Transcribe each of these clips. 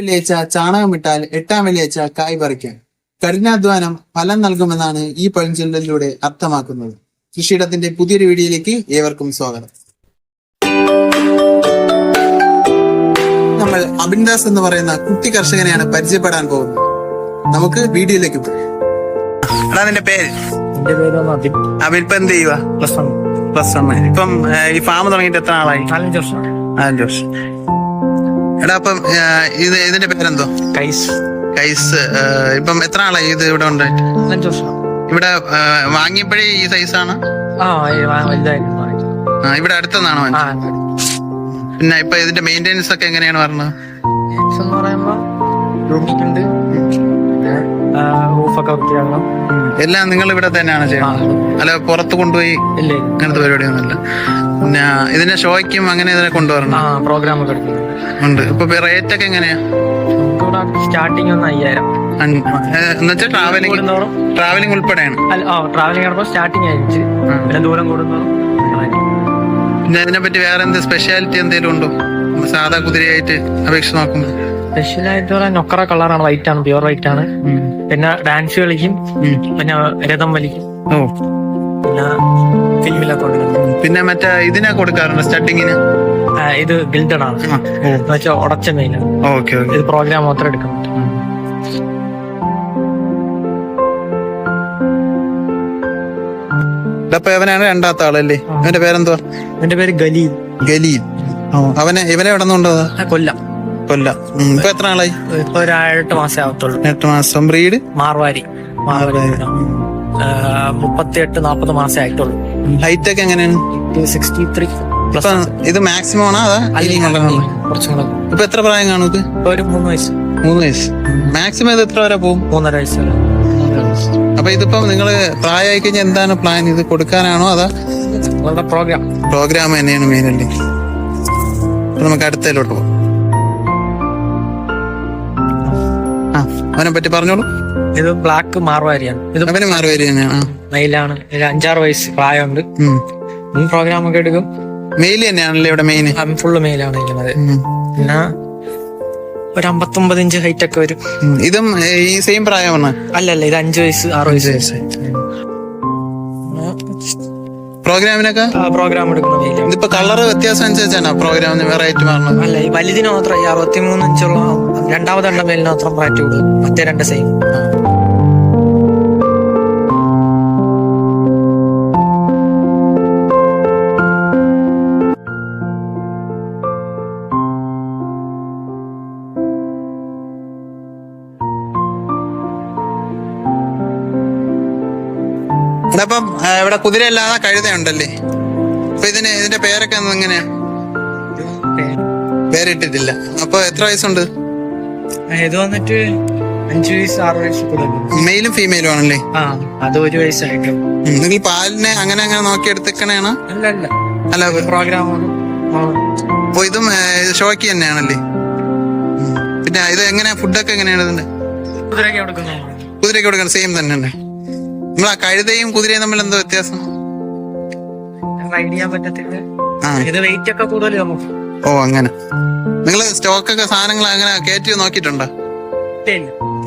വെള്ളിയാഴ്ച ചാണകമിട്ടാൽ എട്ടാം വെള്ളിയാഴ്ച കായ് പറിക്കാൻ. കഠിനാധ്വാനം ഫലം നൽകുമെന്നാണ് ഈ പഴഞ്ചൊല്ലിലൂടെ അർത്ഥമാക്കുന്നത്. കൃഷിയിടത്തിന്റെ പുതിയൊരു വീഡിയോയിലേക്ക് ഏവർക്കും സ്വാഗതം. നമ്മൾ അബിൻദാസ് എന്ന് പറയുന്ന കുട്ടി കർഷകനെയാണ് പരിചയപ്പെടാൻ പോകുന്നത്. നമുക്ക് വീഡിയോയിലേക്ക് പോകാം. എടാ നിന്റെ പേര്? അബിൻ. ഇപ്പൊ എന്ത് ചെയ്യുക പ്ലസ് വൺ. Plus one. ഇപ്പം ഈ ഫാം തുടങ്ങിയിട്ട് എത്ര ആളായി നാലഞ്ച് വർഷം. നാലഞ്ച് വർഷം. എടാ അപ്പം ഇത് ഇതിന്റെ പേരെന്തോ? കൈസ്. കൈസ് ഇപ്പം എത്ര ആളായി ഇത് ഇവിടെ വർഷം. ഇവിടെ വാങ്ങിയപ്പോഴേ ഈ സൈസാണ് ഇവിടെ അടുത്തതാണോ പിന്നെ ഇപ്പൊ ഇതിന്റെ മെയിന്റനൻസ് ഒക്കെ എങ്ങനെയാണ് പറഞ്ഞത്? റൂഫൊക്കെ വൃത്തിയാക്കണം എല്ലാം നിങ്ങൾ ഇവിടെ തന്നെയാണ് ചെയ്യുന്നത്. അല്ല പുറത്ത് കൊണ്ടുപോയി ഇല്ലേ? അങ്ങനത്തെ പരിപാടിയൊന്നുമില്ല. പിന്നെ ഇതിന്റെ ഷോയ്ക്കും അങ്ങനെ ഇതിനെ കൊണ്ടുവരണം. ആ പ്രോഗ്രാം ഒക്കെ എടുക്കുന്നുണ്ട്. ഉണ്ട്. ഇപ്പൊ റേറ്റ് ഒക്കെ എങ്ങനെയാ? സ്റ്റാർട്ടിങ് ഒന്ന് അയ്യായിരം. എന്നുവെച്ചാൽ ട്രാവലിംഗ് ട്രാവലിംഗ് ഉൾപ്പെടെയാണ്. ട്രാവലിംഗ് ആകുമ്പോൾ സ്റ്റാർട്ടിങ് അഞ്ച് പിന്നെ ദൂരം കൂടുന്നോറും. പിന്നെ അതിനെ പറ്റി വേറെ എന്ത് സ്പെഷ്യാലിറ്റി എന്തെങ്കിലും ഉണ്ടോ? സാധാ കുതിരയായിട്ട് അപേക്ഷ നോക്കുമ്പോൾ സ്പെഷ്യലായിട്ട് പറയാൻ നൊക്കറ കളറാണ് വൈറ്റ് ആണ് പ്യുവർ വൈറ്റ് ആണ്. പിന്നെ ഡാൻസ് കളിക്കും പിന്നെ രഥം വലിക്കും. പിന്നെ ഫിലിമിലൊക്കെ കൊടുക്കും പിന്നെ മറ്റേ ഇതിനെ കൊടുക്കാറുണ്ട് സ്റ്റഡിങ്ങിന് ഇത് ഗിൽഡഡ് ആണ്. എന്ന് വെച്ചാൽ ഉടച്ച മെയിലാണ് ഇത് പ്രോഗ്രാം മാത്രം എടുക്കാൻ പറ്റും. അപ്പൊ ഇവനാണ് രണ്ടാമത്തെ ആളല്ലേ? അവന്റെ പേരെന്തുവാ? എന്റെ പേര് ഗലീൽ. ഗലീൽ. അവനെ ഇവനെ എവിടെ കൊല്ലം. കൊല്ലം. ഇപ്പൊ എത്ര നാളായി? ഇപ്പൊ ഒരു എട്ട് മാസേ ആവത്തുള്ളൂ. എട്ട് മാസം. ബ്രീഡ്? മാർവാരി. മാർവാരി. മുപ്പത്തി എട്ട് നാപ്പത് മാസേ ആയിട്ടുള്ളൂ. ഹൈറ്റ് ഒക്കെ എങ്ങനെയാണ്? സിക്സ്റ്റി ത്രീ ഇത് മാക്സിമം ആണോ അതാ കുറച്ചും കൂടെ. ഇപ്പൊ എത്ര പ്രായം കാണും ഇത്? ഒരു മൂന്ന് വയസ്സ്. മൂന്ന് വയസ്സ്. മാക്സിമം ഇത് എത്ര വരെ പോകും? മൂന്നര വയസ്സ് വരെ. അപ്പൊ ഇതിപ്പം നിങ്ങൾ പ്രായമായി കഴിഞ്ഞാൽ എന്താണ് പ്ലാൻ ഇത് കൊടുക്കാനാണോ അതാ പ്രോഗ്രാം പ്രോഗ്രാം തന്നെയാണ് മെയിൻ അല്ലേ? നമുക്ക് അടുത്തതിലോട്ട് പോകാം. അവനെ പറ്റി പറഞ്ഞോളൂ. ഇത് ബ്ലാക്ക് മാർവാരിയാണ്. ഇത് അവന് തന്നെയാണ്. മെയിലാണ്. ഒരു അഞ്ചാറ് വയസ്സ് പ്രായമുണ്ട്. പ്രോഗ്രാം ഒക്കെ എടുക്കും. മെയിൽ തന്നെയാണല്ലേ ഇവിടെ മെയിൻ ഫുള്ള് മെയിലാണ് ഇരിക്കുന്നത്. പിന്നെ ഒരു അമ്പത്തൊമ്പത് ഇഞ്ച് ഹൈറ്റ് ഒക്കെ വരും. ഇതും ഈ സെയിം പ്രായമാണ്? അല്ലല്ല ഇത് അഞ്ചു വയസ്സ് ആറ് വയസ്സ്. പ്രോഗ്രാമിനൊക്കെ പ്രോഗ്രാം എടുക്കുന്ന മെയിലാണ് ഇതിപ്പോ കളർ വ്യത്യാസം അനുസരിച്ചാണ് പ്രോഗ്രാമിന് വെറൈറ്റി മാറണത് അല്ല ഈ വലുതിന് മാത്രം ഈ അറുപത്തിമൂന്ന് ഇഞ്ചുള്ള രണ്ടാമത് എണ്ണ മേലിന് മാത്രം റേറ്റ് കൂടുതൽ മറ്റേ രണ്ട് സെയിം അപ്പം ഇവിടെ കുതിര അല്ലാതെ കഴുതയുണ്ടല്ലേ? അപ്പൊ ഇതിന് ഇതിന്റെ പേരൊക്കെ എങ്ങനെയാ? പേരിട്ടിട്ടില്ല. അപ്പൊ എത്ര വയസ്സുണ്ട്? ഇത് വന്നിട്ട് അഞ്ചു വയസ്സ് ആറ് വയസ്സ് മെയിലും ഫീമെയിലും ആണല്ലേ? ആ അത് ഒരു വയസ്സായിട്ടും. നിങ്ങൾ പാലിനെ അങ്ങനെ അങ്ങനെ നോക്കി എടുത്തേക്കണേ അല്ല അല്ല. അല്ല പ്രോഗ്രാം അപ്പൊ ഇതും ഷോക്ക് തന്നെയാണല്ലേ? പിന്നെ ഇത് എങ്ങനെയാ? ഫുഡൊക്കെ എങ്ങനെയാണ് ഇതിന്റെ? കുതിരയൊക്കെ എടുക്കുന്ന കുതിരയ്ക്ക് കൊടുക്കണം സെയിം തന്നെ നമ്മൾ ആ കഴുതയും കുതിരയും തമ്മിൽ എന്തോ വ്യത്യാസം? റൈഡ് ചെയ്യാൻ പറ്റത്തില്ല. ഇത് വെയിറ്റ് ഒക്കെ കൂടുതൽ നമുക്ക് ഓ അങ്ങനെ. നിങ്ങൾ സ്റ്റോക്കൊക്കെ സാധനങ്ങൾ അങ്ങനെ കയറ്റി നോക്കിയിട്ടുണ്ടോ?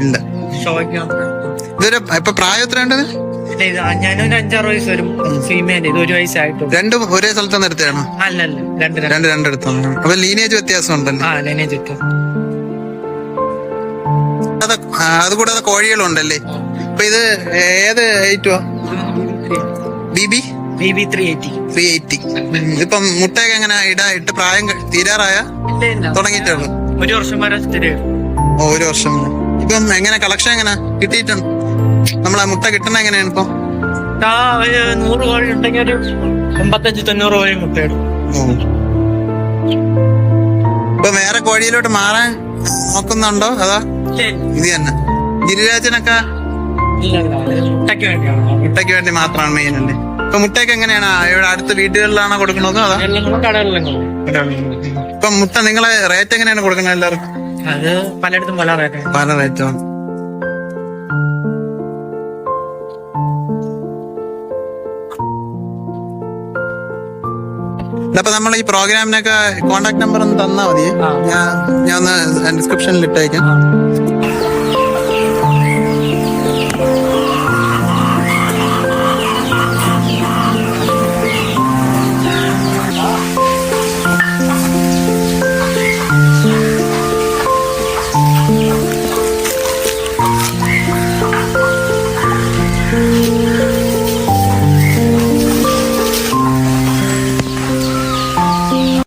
ഇല്ല. ഇതൊരു ഇപ്പൊ പ്രായം എത്ര ഇത് ഞാനൊരു അഞ്ചാറ് വയസ്സ് വരും. ഫീമെയിൽ ഇത് ഒരു രണ്ടും ഒരേ സ്ഥലത്ത് നിർത്തിയാണോ അല്ല അല്ല രണ്ട് രണ്ട്. രണ്ടിടത്താണ് അപ്പൊ ലീനേജ് വ്യത്യാസം ഉണ്ടല്ലോ. ആ ലീനേജ് അതുകൂടാതെ കോഴികളുണ്ടല്ലേ? അപ്പൊ ഇത് ഏത് ഐറ്റുവാ B B B B three eighty three eighty ഇപ്പം മുട്ടയൊക്കെ എങ്ങനെ ഇടാ ഇട്ട് പ്രായം തീരാറായ? ഇല്ല ഇല്ല തുടങ്ങിയിട്ടേ ഉള്ളൂ ഒരു വർഷം വരെ ഓ ഒരു വർഷം ഇപ്പം എങ്ങനെ കളക്ഷൻ എങ്ങനെ കിട്ടിയിട്ടുണ്ട്? നമ്മളെ മുട്ട കിട്ടണ എങ്ങനെയാണ് ഇപ്പം? നൂറ് കോഴി ഉണ്ടെങ്കിൽ ഒരു എൺപത്തഞ്ച് തൊണ്ണൂറ് കോഴി മുട്ടയിടും ഇപ്പൊ വേറെ കോഴിയിലോട്ട് മാറാൻ നോക്കുന്നുണ്ടോ? അതാ? ഇത് തന്നെ. ഗിരിരാജനൊക്കെ മുട്ടയ്ക്ക് വേണ്ടി മാത്രമാണ് മെയിൻ അല്ലേ? ഇപ്പൊ മുട്ടയൊക്കെ എങ്ങനെയാണ്? ഇവിടെ അടുത്ത വീടുകളിലാണോ കൊടുക്കണോ അതാ. ഇപ്പൊ മുട്ട നിങ്ങളെ റേറ്റ് എങ്ങനെയാണ് കൊടുക്കുന്നത് എല്ലാവർക്കും? അത് പലയിടത്തും പല റേറ്റ് പല റേറ്റാണ് അപ്പൊ നമ്മൾ ഈ പ്രോഗ്രാമിനൊക്കെ കോണ്ടാക്ട് നമ്പർ ഒന്ന് തന്നാ മതി. ഞാൻ ഞാൻ ഒന്ന് ഡിസ്ക്രിപ്ഷനിൽ ഇട്ടേക്കാം.